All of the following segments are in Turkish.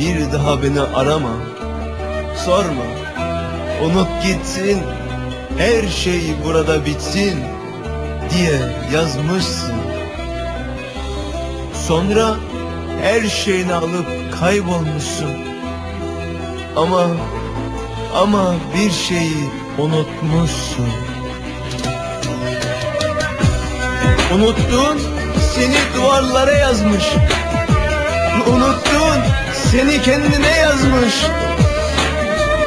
bir daha beni arama. Sorma. Unut gitsin. Her şey burada bitsin diye yazmışsın. Sonra her şeyini alıp kaybolmuşsun. Ama ama bir şeyi unutmuşsun. Unuttun seni duvarlara yazmış. Seni kendine yazmış.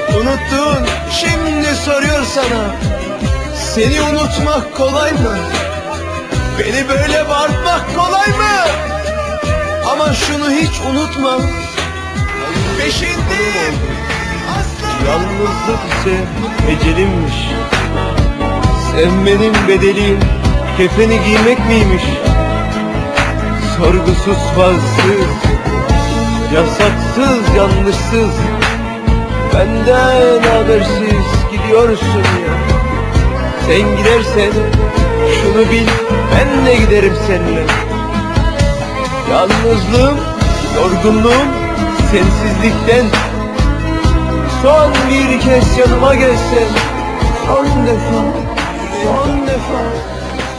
Unuttun şimdi soruyor sana. Seni unutmak kolay mı? Beni böyle bağırtmak kolay mı? Ama şunu hiç unutma. Peşindeyim. Yalnızlık ise ecelimmiş. Sevmenin bedeli kefeni giymek miymiş? Sorgusuz falsız, yasaksız yanlışsız Benden habersiz gidiyorsun ya. Sen gidersen şunu bil ben de giderim seninle. Yalnızlığım, yorgunluğum, sensizlikten. Son bir kez yanıma gelsen. Son defa, son defa,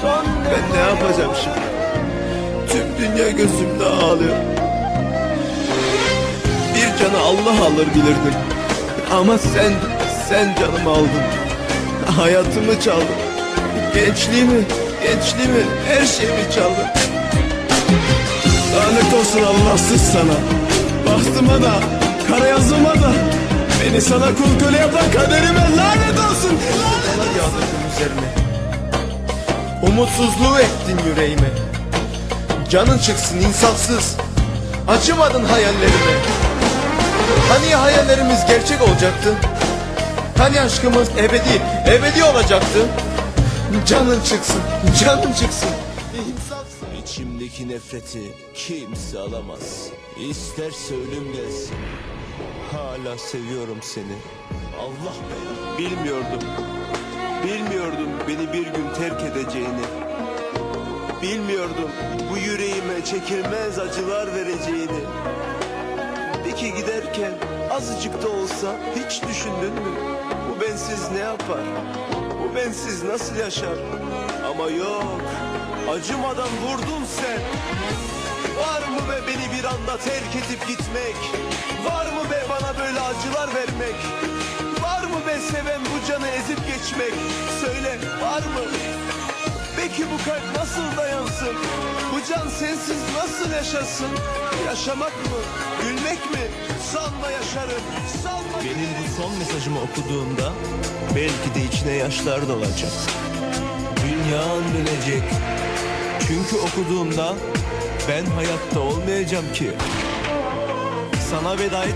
son Ben ne yapacağım şimdi? Tüm dünya gözümde ağlıyor Allah alır bilirdim. Ama sen, sen canımı aldın. Hayatımı çaldın. Gençliğimi, gençliğimi, her şeyimi çaldın. Lanet olsun Allahsız sana. Bahtıma da kara yazıma da. Beni sana kul köle yapan kaderime lanet olsun. Yalan yağdırdın üzerime Umutsuzluğu ektin yüreğime. Canın çıksın insafsız Acımadın hayallerime Hani hayallerimiz gerçek olacaktı Hani aşkımız ebedi, ebedi olacaktı Canın çıksın, canın çıksın İnsafsız İçimdeki nefreti kimse alamaz. İsterse ölüm gelsin. Hala seviyorum seni. Allah. Bilmiyordum. Bilmiyordum beni bir gün terk edeceğini. Bilmiyordum bu yüreğime çekilmez acılar vereceğini. Peki giderken azıcık da olsa hiç düşündün mü? Bu bensiz ne yapar? Bu bensiz nasıl yaşar? Ama yok. Acımadan vurdun sen. Var mı be beni bir anda terk edip gitmek? Var mı be bana böyle acılar vermek? Seven bu canı ezip geçmek? Söyle var mı? Peki bu kalp nasıl dayansın? Bu can sensiz nasıl yaşasın? Yaşamak mı? Gülmek mi? Sanma yaşarım. Sanma Benim bu son mesajımı okuduğunda belki de içine yaşlar dolacak. Dünyan dönecek. Çünkü okuduğumda ben hayatta olmayacağım ki. Sana veda et